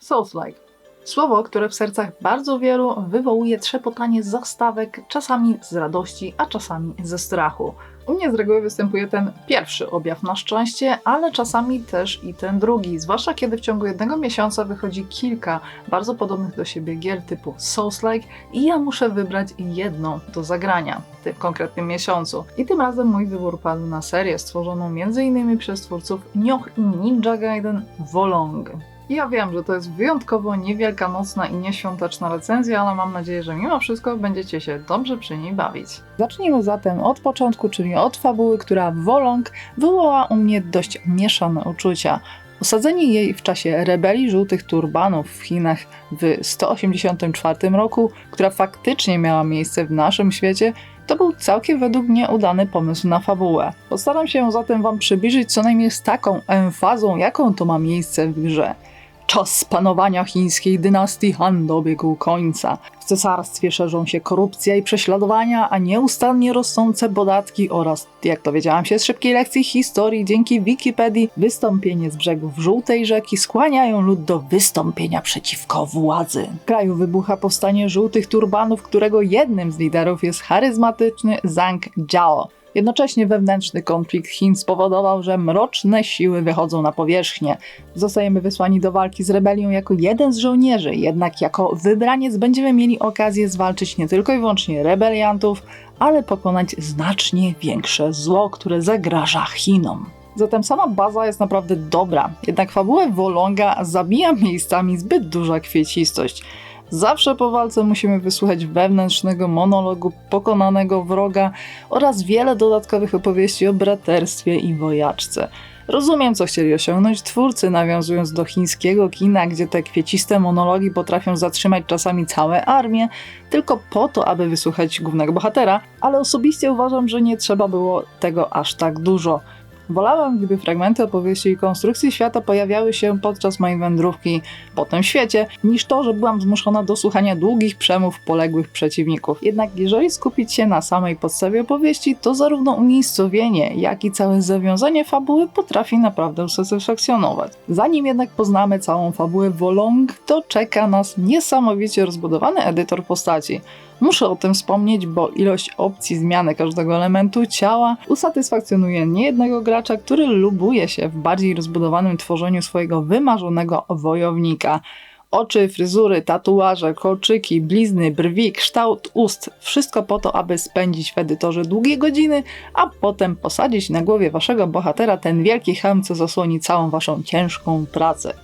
Souls-like. Słowo, które w sercach bardzo wielu wywołuje trzepotanie zastawek, czasami z radości, a czasami ze strachu. U mnie z reguły występuje ten pierwszy objaw na szczęście, ale czasami też i ten drugi, zwłaszcza kiedy w ciągu jednego miesiąca wychodzi kilka bardzo podobnych do siebie gier typu Souls-like i ja muszę wybrać jedną do zagrania w tym konkretnym miesiącu. I tym razem mój wybór padł na serię stworzoną m.in. przez twórców Nioh i Ninja Gaiden Wolong. Ja wiem, że to jest wyjątkowo niewielkanocna i nieświąteczna recenzja, ale mam nadzieję, że mimo wszystko będziecie się dobrze przy niej bawić. Zacznijmy zatem od początku, czyli od fabuły, która Wolong wywołała u mnie dość mieszane uczucia. Osadzenie jej w czasie rebelii żółtych turbanów w Chinach w 184 roku, która faktycznie miała miejsce w naszym świecie, to był całkiem według mnie udany pomysł na fabułę. Postaram się zatem Wam przybliżyć co najmniej z taką emfazą, jaką to ma miejsce w grze. Czas panowania chińskiej dynastii Han dobiegł końca. W cesarstwie szerzą się korupcja i prześladowania, a nieustannie rosnące podatki oraz, jak dowiedziałam się z szybkiej lekcji historii dzięki Wikipedii, wystąpienie z brzegów żółtej rzeki skłaniają lud do wystąpienia przeciwko władzy. W kraju wybucha powstanie żółtych turbanów, którego jednym z liderów jest charyzmatyczny Zhang Jiao. Jednocześnie wewnętrzny konflikt Chin spowodował, że mroczne siły wychodzą na powierzchnię. Zostajemy wysłani do walki z rebelią jako jeden z żołnierzy, jednak jako wybraniec będziemy mieli okazję zwalczyć nie tylko i wyłącznie rebeliantów, ale pokonać znacznie większe zło, które zagraża Chinom. Zatem sama baza jest naprawdę dobra, jednak fabułę Wolonga zabija miejscami zbyt duża kwiecistość. Zawsze po walce musimy wysłuchać wewnętrznego monologu pokonanego wroga oraz wiele dodatkowych opowieści o braterstwie i wojaczce. Rozumiem, co chcieli osiągnąć twórcy, nawiązując do chińskiego kina, gdzie te kwieciste monologi potrafią zatrzymać czasami całe armie, tylko po to, aby wysłuchać głównego bohatera, ale osobiście uważam, że nie trzeba było tego aż tak dużo. Wolałem, gdyby fragmenty opowieści i konstrukcji świata pojawiały się podczas mojej wędrówki po tym świecie, niż to, że byłam zmuszona do słuchania długich przemów poległych przeciwników. Jednak jeżeli skupić się na samej podstawie opowieści, to zarówno umiejscowienie, jak i całe zawiązanie fabuły potrafi naprawdę usatysfakcjonować. Zanim jednak poznamy całą fabułę Wolong, to czeka nas niesamowicie rozbudowany edytor postaci. Muszę o tym wspomnieć, bo ilość opcji zmiany każdego elementu ciała usatysfakcjonuje niejednego gracza, który lubuje się w bardziej rozbudowanym tworzeniu swojego wymarzonego wojownika. Oczy, fryzury, tatuaże, kolczyki, blizny, brwi, kształt ust wszystko po to, aby spędzić w edytorze długie godziny, a potem posadzić na głowie waszego bohatera ten wielki hełm, co zasłoni całą waszą ciężką pracę.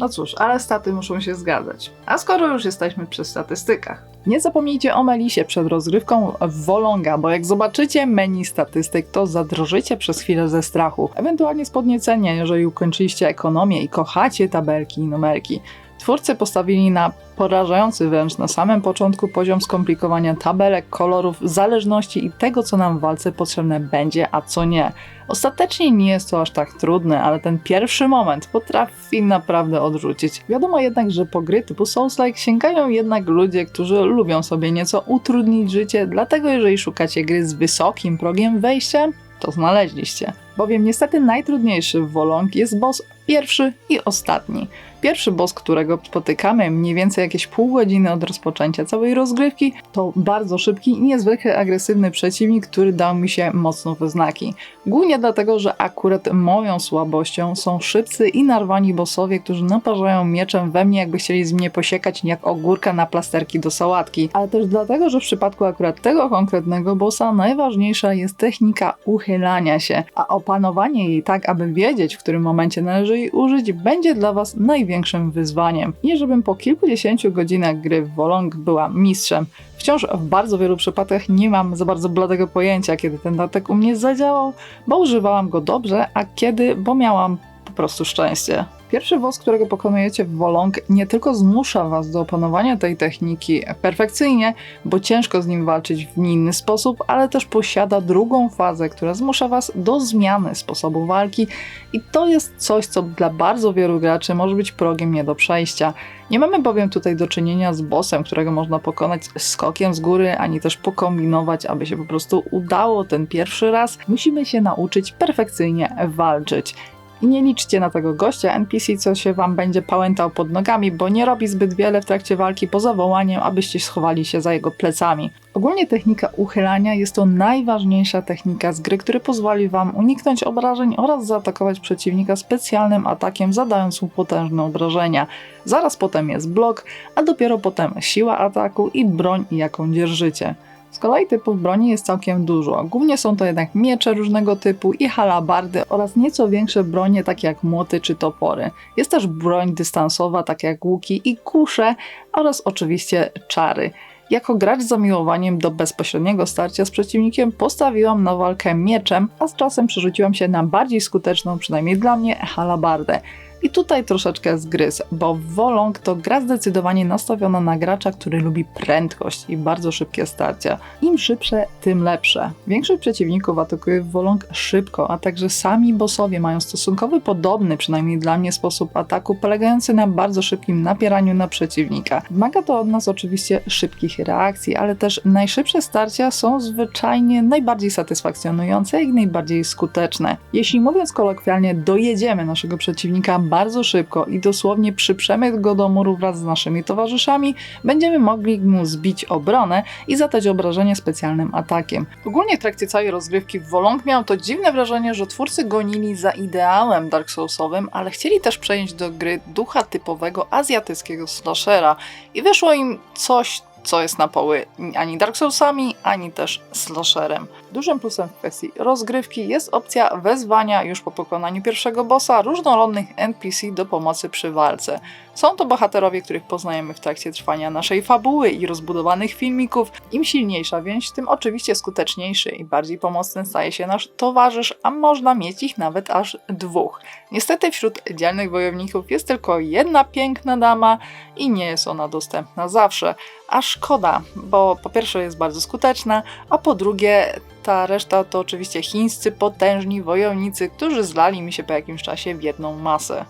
No cóż, ale staty muszą się zgadzać. A skoro już jesteśmy przy statystykach, nie zapomnijcie o Melisie przed rozgrywką w Wolonga, bo jak zobaczycie menu statystyk, to zadrżycie przez chwilę ze strachu, ewentualnie z podniecenia, jeżeli ukończyliście ekonomię i kochacie tabelki i numerki. Twórcy postawili na porażający wręcz na samym początku poziom skomplikowania tabelek, kolorów, zależności i tego, co nam w walce potrzebne będzie, a co nie. Ostatecznie nie jest to aż tak trudne, ale ten pierwszy moment potrafi naprawdę odrzucić. Wiadomo jednak, że po gry typu Souls-like sięgają jednak ludzie, którzy lubią sobie nieco utrudnić życie, dlatego jeżeli szukacie gry z wysokim progiem wejścia, to znaleźliście. Bowiem niestety najtrudniejszy w Wolong jest boss pierwszy i ostatni. Pierwszy boss, którego spotykamy mniej więcej jakieś pół godziny od rozpoczęcia całej rozgrywki, to bardzo szybki i niezwykle agresywny przeciwnik, który dał mi się mocno we znaki. Głównie dlatego, że akurat moją słabością są szybcy i narwani bossowie, którzy naparzają mieczem we mnie, jakby chcieli z mnie posiekać jak ogórka na plasterki do sałatki. Ale też dlatego, że w przypadku akurat tego konkretnego bossa najważniejsza jest technika uchylania się, a opanowanie jej tak, aby wiedzieć, w którym momencie należy jej użyć, będzie dla Was największym wyzwaniem. Nie żebym po kilkudziesięciu godzinach gry w Wolong była mistrzem. Wciąż w bardzo wielu przypadkach nie mam za bardzo bladego pojęcia, kiedy ten atak u mnie zadziałał, bo używałam go dobrze, a kiedy, bo miałam po prostu szczęście. Pierwszy boss, którego pokonujecie w Wolong, nie tylko zmusza was do opanowania tej techniki perfekcyjnie, bo ciężko z nim walczyć w inny sposób, ale też posiada drugą fazę, która zmusza was do zmiany sposobu walki i to jest coś, co dla bardzo wielu graczy może być progiem nie do przejścia. Nie mamy bowiem tutaj do czynienia z bossem, którego można pokonać skokiem z góry, ani też pokombinować, aby się po prostu udało ten pierwszy raz. Musimy się nauczyć perfekcyjnie walczyć. I nie liczcie na tego gościa NPC, co się wam będzie pałętał pod nogami, bo nie robi zbyt wiele w trakcie walki poza wołaniem, abyście schowali się za jego plecami. Ogólnie technika uchylania jest to najważniejsza technika z gry, który pozwoli wam uniknąć obrażeń oraz zaatakować przeciwnika specjalnym atakiem, zadając mu potężne obrażenia. Zaraz potem jest blok, a dopiero potem siła ataku i broń, jaką dzierżycie. Z kolei typów broni jest całkiem dużo. Głównie są to jednak miecze różnego typu i halabardy oraz nieco większe bronie takie jak młoty czy topory. Jest też broń dystansowa takie jak łuki i kusze oraz oczywiście czary. Jako gracz z zamiłowaniem do bezpośredniego starcia z przeciwnikiem postawiłam na walkę mieczem, a z czasem przerzuciłam się na bardziej skuteczną, przynajmniej dla mnie, halabardę. I tutaj troszeczkę zgryz, bo Wolong to gra zdecydowanie nastawiona na gracza, który lubi prędkość i bardzo szybkie starcia. Im szybsze, tym lepsze. Większość przeciwników atakuje Wolong szybko, a także sami bossowie mają stosunkowo podobny, przynajmniej dla mnie, sposób ataku, polegający na bardzo szybkim napieraniu na przeciwnika. Wymaga to od nas oczywiście szybkich reakcji, ale też najszybsze starcia są zwyczajnie najbardziej satysfakcjonujące i najbardziej skuteczne. Jeśli mówiąc kolokwialnie, dojedziemy naszego przeciwnika bardzo szybko i dosłownie przyprzemy go do muru wraz z naszymi towarzyszami, będziemy mogli mu zbić obronę i zadać obrażenie specjalnym atakiem. Ogólnie w trakcie całej rozgrywki w Wolong miałam to dziwne wrażenie, że twórcy gonili za ideałem Dark Soulsowym, ale chcieli też przejąć do gry ducha typowego azjatyckiego slashera i wyszło im coś co jest na poły ani Dark Soulsami, ani też slasherem. Dużym plusem w kwestii rozgrywki jest opcja wezwania już po pokonaniu pierwszego bossa różnorodnych NPC do pomocy przy walce. Są to bohaterowie, których poznajemy w trakcie trwania naszej fabuły i rozbudowanych filmików. Im silniejsza więź, tym oczywiście skuteczniejszy i bardziej pomocny staje się nasz towarzysz, a można mieć ich nawet aż dwóch. Niestety wśród dzielnych wojowników jest tylko jedna piękna dama i nie jest ona dostępna zawsze. A szkoda, bo po pierwsze jest bardzo skuteczna, a po drugie ta reszta to oczywiście chińscy potężni wojownicy, którzy zlali mi się po jakimś czasie w jedną masę.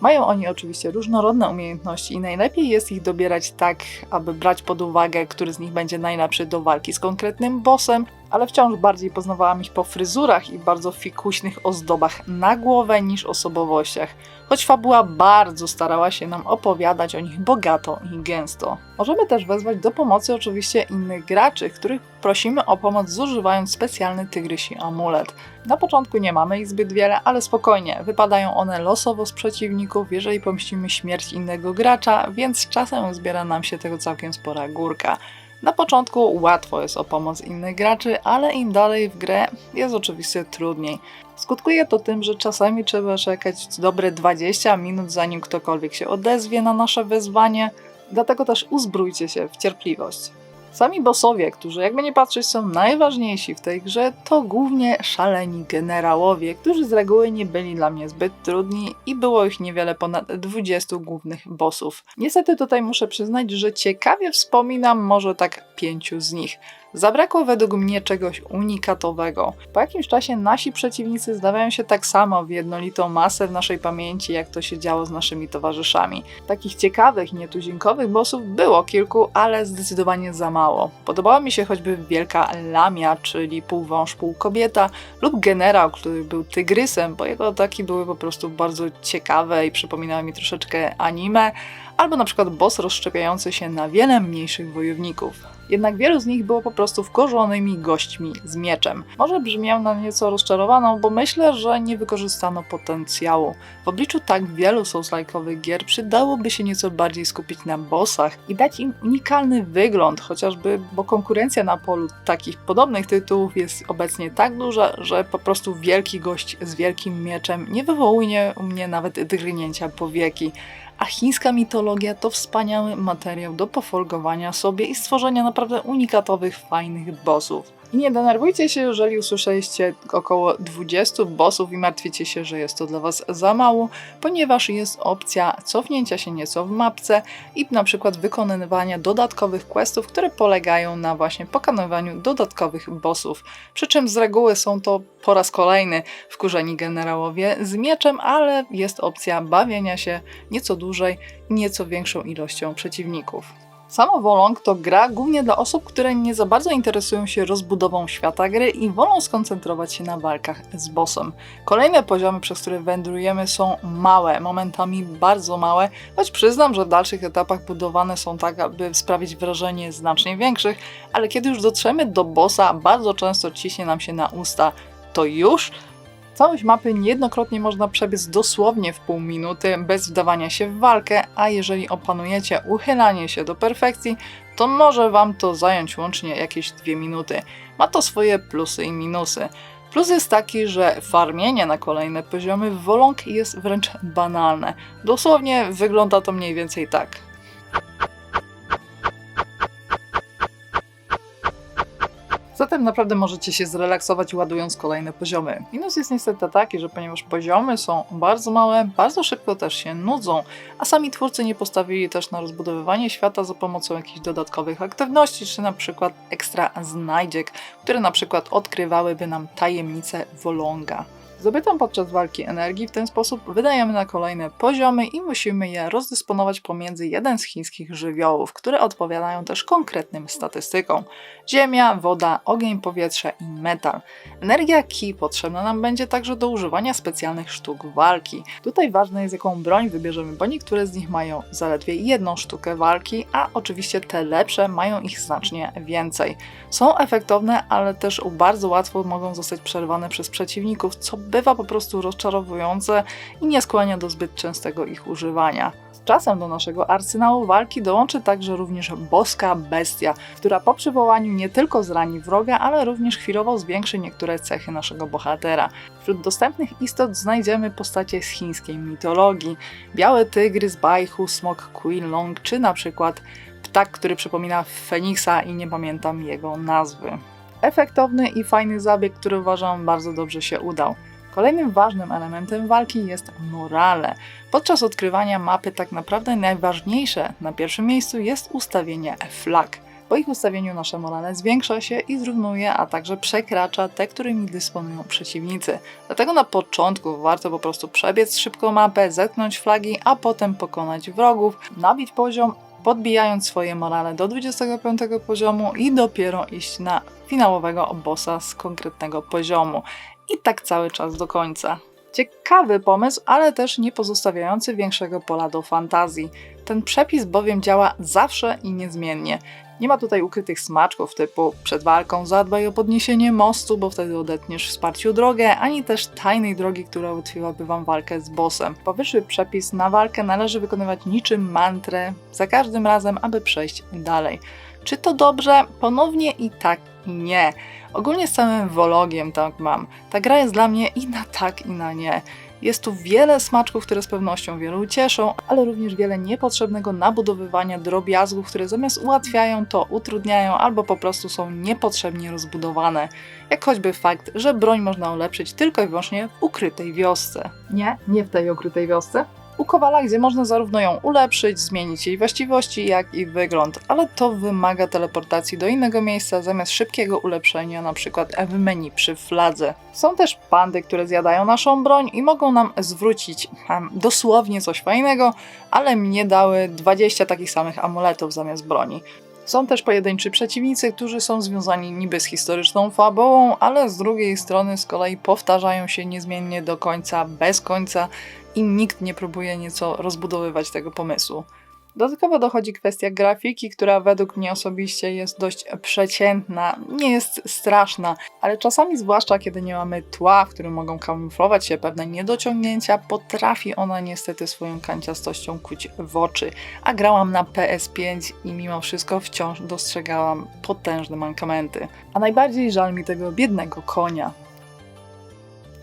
Mają oni oczywiście różnorodne umiejętności i najlepiej jest ich dobierać tak, aby brać pod uwagę, który z nich będzie najlepszy do walki z konkretnym bossem, ale wciąż bardziej poznawałam ich po fryzurach i bardzo fikuśnych ozdobach na głowę niż osobowościach, choć fabuła bardzo starała się nam opowiadać o nich bogato i gęsto. Możemy też wezwać do pomocy oczywiście innych graczy, których prosimy o pomoc zużywając specjalny tygrysi amulet. Na początku nie mamy ich zbyt wiele, ale spokojnie, wypadają one losowo z przeciwników, jeżeli pomścimy śmierć innego gracza, więc czasem zbiera nam się tego całkiem spora górka. Na początku łatwo jest o pomoc innych graczy, ale im dalej w grę jest oczywiście trudniej. Skutkuje to tym, że czasami trzeba czekać dobre 20 minut, zanim ktokolwiek się odezwie na nasze wezwanie, dlatego też uzbrójcie się w cierpliwość. Sami bossowie, którzy jakby nie patrzeć są najważniejsi w tej grze, to głównie szaleni generałowie, którzy z reguły nie byli dla mnie zbyt trudni i było ich niewiele ponad 20 głównych bossów. Niestety tutaj muszę przyznać, że ciekawie wspominam może tak pięciu z nich. Zabrakło według mnie czegoś unikatowego. Po jakimś czasie nasi przeciwnicy zdawają się tak samo w jednolitą masę w naszej pamięci, jak to się działo z naszymi towarzyszami. Takich ciekawych nietuzinkowych bossów było kilku, ale zdecydowanie za mało. Podobała mi się choćby Wielka Lamia, czyli półwąż, pół kobieta, lub generał, który był tygrysem, bo jego ataki były po prostu bardzo ciekawe i przypominały mi troszeczkę anime, albo na przykład boss rozszczepiający się na wiele mniejszych wojowników. Jednak wielu z nich było po prostu wkurzonymi gośćmi z mieczem. Może brzmiał na nieco rozczarowaną, bo myślę, że nie wykorzystano potencjału. W obliczu tak wielu souls-like'owych gier przydałoby się nieco bardziej skupić na bossach i dać im unikalny wygląd, chociażby, bo konkurencja na polu takich podobnych tytułów jest obecnie tak duża, że po prostu wielki gość z wielkim mieczem nie wywołuje u mnie nawet drgnięcia powieki a chińska mitologia to wspaniały materiał do pofolgowania sobie i stworzenia naprawdę unikatowych, fajnych bossów. I nie denerwujcie się, jeżeli usłyszeliście około 20 bossów i martwicie się, że jest to dla Was za mało, ponieważ jest opcja cofnięcia się nieco w mapce i na przykład wykonywania dodatkowych questów, które polegają na właśnie pokonywaniu dodatkowych bossów. Przy czym z reguły są to po raz kolejny wkurzeni generałowie z mieczem, ale jest opcja bawienia się nieco dłużej nieco większą ilością przeciwników. Samo Wolong to gra głównie dla osób, które nie za bardzo interesują się rozbudową świata gry i wolą skoncentrować się na walkach z bossem. Kolejne poziomy, przez które wędrujemy są małe, momentami bardzo małe, choć przyznam, że w dalszych etapach budowane są tak, aby sprawić wrażenie znacznie większych, ale kiedy już dotrzemy do bossa, bardzo często ciśnie nam się na usta to już Całość mapy niejednokrotnie można przebiec dosłownie w pół minuty, bez wdawania się w walkę, a jeżeli opanujecie uchylanie się do perfekcji, to może Wam to zająć łącznie jakieś dwie minuty. Ma to swoje plusy i minusy. Plus jest taki, że farmienie na kolejne poziomy w Wolong jest wręcz banalne. Dosłownie wygląda to mniej więcej tak. Zatem naprawdę możecie się zrelaksować ładując kolejne poziomy. Minus jest niestety taki, że ponieważ poziomy są bardzo małe, bardzo szybko też się nudzą, a sami twórcy nie postawili też na rozbudowywanie świata za pomocą jakichś dodatkowych aktywności, czy na przykład ekstra znajdziek, które na przykład odkrywałyby nam tajemnice Wolonga. Zdobytą podczas walki energii w ten sposób wydajemy na kolejne poziomy i musimy je rozdysponować pomiędzy jeden z chińskich żywiołów, które odpowiadają też konkretnym statystykom. Ziemia, woda, ogień, powietrze i metal. Energia Ki potrzebna nam będzie także do używania specjalnych sztuk walki. Tutaj ważne jest jaką broń wybierzemy, bo niektóre z nich mają zaledwie jedną sztukę walki, a oczywiście te lepsze mają ich znacznie więcej. Są efektowne, ale też bardzo łatwo mogą zostać przerwane przez przeciwników, co bywa po prostu rozczarowujące i nie skłania do zbyt częstego ich używania. Z czasem do naszego arsenału walki dołączy także również boska bestia, która po przywołaniu nie tylko zrani wroga, ale również chwilowo zwiększy niektóre cechy naszego bohatera. Wśród dostępnych istot znajdziemy postacie z chińskiej mitologii. Biały tygrys, bajchu, smok Long, czy na przykład ptak, który przypomina Feniksa i nie pamiętam jego nazwy. Efektowny i fajny zabieg, który uważam bardzo dobrze się udał. Kolejnym ważnym elementem walki jest morale. Podczas odkrywania mapy tak naprawdę najważniejsze na pierwszym miejscu jest ustawienie flag. Po ich ustawieniu nasze morale zwiększa się i zrównuje, a także przekracza te, którymi dysponują przeciwnicy. Dlatego na początku warto po prostu przebiec szybko mapę, zetknąć flagi, a potem pokonać wrogów, nabić poziom, podbijając swoje morale do 25 poziomu i dopiero iść na finałowego bossa z konkretnego poziomu i tak cały czas do końca. Ciekawy pomysł, ale też nie pozostawiający większego pola do fantazji. Ten przepis bowiem działa zawsze i niezmiennie. Nie ma tutaj ukrytych smaczków typu przed walką zadbaj o podniesienie mostu, bo wtedy odetniesz wsparciu drogę, ani też tajnej drogi, która ułatwiłaby wam walkę z bossem. Powyższy przepis na walkę należy wykonywać niczym mantrę, za każdym razem, aby przejść dalej. Czy to dobrze? Ponownie i tak i nie. Ogólnie z całym wologiem tak mam. Ta gra jest dla mnie i na tak, i na nie. Jest tu wiele smaczków, które z pewnością wielu cieszą, ale również wiele niepotrzebnego nabudowywania drobiazgów, które zamiast ułatwiają, to utrudniają albo po prostu są niepotrzebnie rozbudowane. Jak choćby fakt, że broń można ulepszyć tylko i wyłącznie w ukrytej wiosce. Nie, nie w tej ukrytej wiosce, u Kowala, gdzie można zarówno ją ulepszyć, zmienić jej właściwości, jak i wygląd, ale to wymaga teleportacji do innego miejsca zamiast szybkiego ulepszenia, np. w menu przy fladze. Są też pandy, które zjadają naszą broń i mogą nam zwrócić hmm, dosłownie coś fajnego, ale mnie dały 20 takich samych amuletów zamiast broni. Są też pojedynczy przeciwnicy, którzy są związani niby z historyczną fabułą, ale z drugiej strony z kolei powtarzają się niezmiennie do końca, bez końca i nikt nie próbuje nieco rozbudowywać tego pomysłu. Dodatkowo dochodzi kwestia grafiki, która według mnie osobiście jest dość przeciętna, nie jest straszna, ale czasami, zwłaszcza kiedy nie mamy tła, w którym mogą kamuflować się pewne niedociągnięcia, potrafi ona niestety swoją kanciastością kuć w oczy. A grałam na PS5 i mimo wszystko wciąż dostrzegałam potężne mankamenty. A najbardziej żal mi tego biednego konia.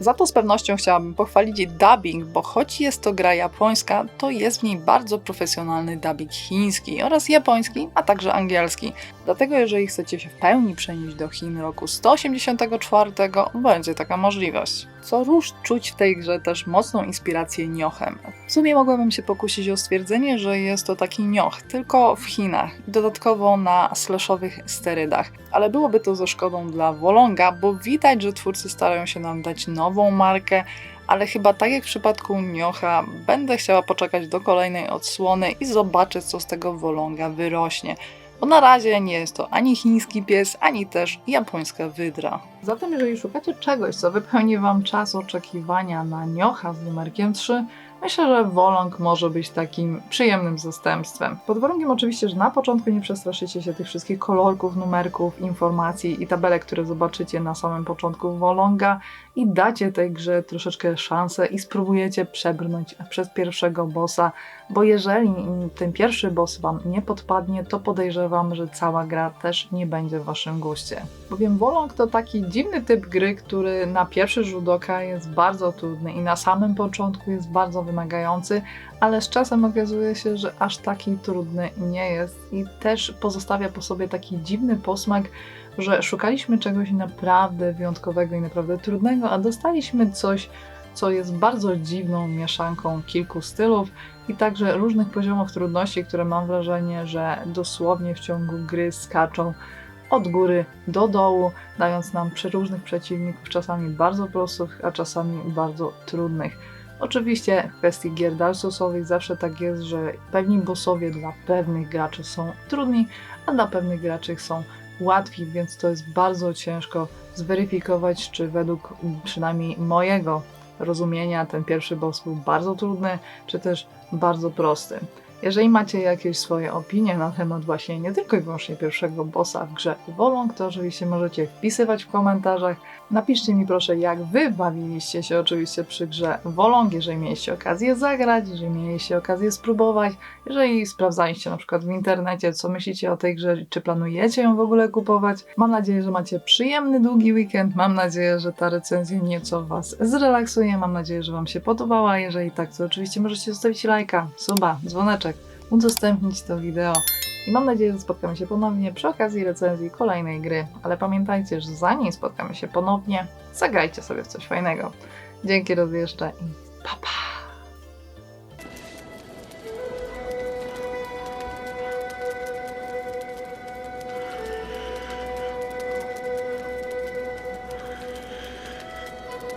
Za to z pewnością chciałabym pochwalić dubbing, bo choć jest to gra japońska, to jest w niej bardzo profesjonalny dubbing chiński oraz japoński, a także angielski. Dlatego jeżeli chcecie się w pełni przenieść do Chin roku 184, będzie taka możliwość. Co róż czuć w tej grze też mocną inspirację niochem. W sumie mogłabym się pokusić o stwierdzenie, że jest to taki nioch, tylko w Chinach i dodatkowo na slashowych sterydach. Ale byłoby to ze szkodą dla Wolonga, bo widać, że twórcy starają się nam dać nową markę, ale chyba tak jak w przypadku Niocha, będę chciała poczekać do kolejnej odsłony i zobaczyć, co z tego Wolonga wyrośnie. Bo na razie nie jest to ani chiński pies, ani też japońska wydra. Zatem, jeżeli szukacie czegoś, co wypełni Wam czas oczekiwania na Niocha z numerkiem 3, myślę, że Wolong może być takim przyjemnym zastępstwem. Pod warunkiem oczywiście, że na początku nie przestraszycie się tych wszystkich kolorków, numerków, informacji i tabelek, które zobaczycie na samym początku Wolonga i dacie tej grze troszeczkę szansę i spróbujecie przebrnąć przez pierwszego bossa, bo jeżeli ten pierwszy boss Wam nie podpadnie, to podejrzewam, że cała gra też nie będzie w Waszym guście. Bowiem Wolong to taki dziwny typ gry, który na pierwszy rzut oka jest bardzo trudny i na samym początku jest bardzo wymagający, ale z czasem okazuje się, że aż taki trudny nie jest i też pozostawia po sobie taki dziwny posmak, że szukaliśmy czegoś naprawdę wyjątkowego i naprawdę trudnego, a dostaliśmy coś, co jest bardzo dziwną mieszanką kilku stylów i także różnych poziomów trudności, które mam wrażenie, że dosłownie w ciągu gry skaczą od góry do dołu, dając nam przeróżnych przeciwników, czasami bardzo prostych, a czasami bardzo trudnych. Oczywiście w kwestii gier Dark Soulsowych zawsze tak jest, że pewni bossowie dla pewnych graczy są trudni, a dla pewnych graczy są łatwi, więc to jest bardzo ciężko zweryfikować, czy według przynajmniej mojego rozumienia ten pierwszy boss był bardzo trudny, czy też bardzo prosty. Jeżeli macie jakieś swoje opinie na temat właśnie nie tylko i wyłącznie pierwszego bossa w grze Wolong, to oczywiście możecie wpisywać w komentarzach. Napiszcie mi proszę, jak wy bawiliście się oczywiście przy grze Wolong, jeżeli mieliście okazję zagrać, jeżeli mieliście okazję spróbować, jeżeli sprawdzaliście na przykład w internecie, co myślicie o tej grze, czy planujecie ją w ogóle kupować. Mam nadzieję, że macie przyjemny, długi weekend. Mam nadzieję, że ta recenzja nieco was zrelaksuje. Mam nadzieję, że wam się podobała. Jeżeli tak, to oczywiście możecie zostawić lajka, suba, dzwoneczek udostępnić to wideo. I mam nadzieję, że spotkamy się ponownie przy okazji recenzji kolejnej gry. Ale pamiętajcie, że zanim spotkamy się ponownie, zagrajcie sobie w coś fajnego. Dzięki raz jeszcze i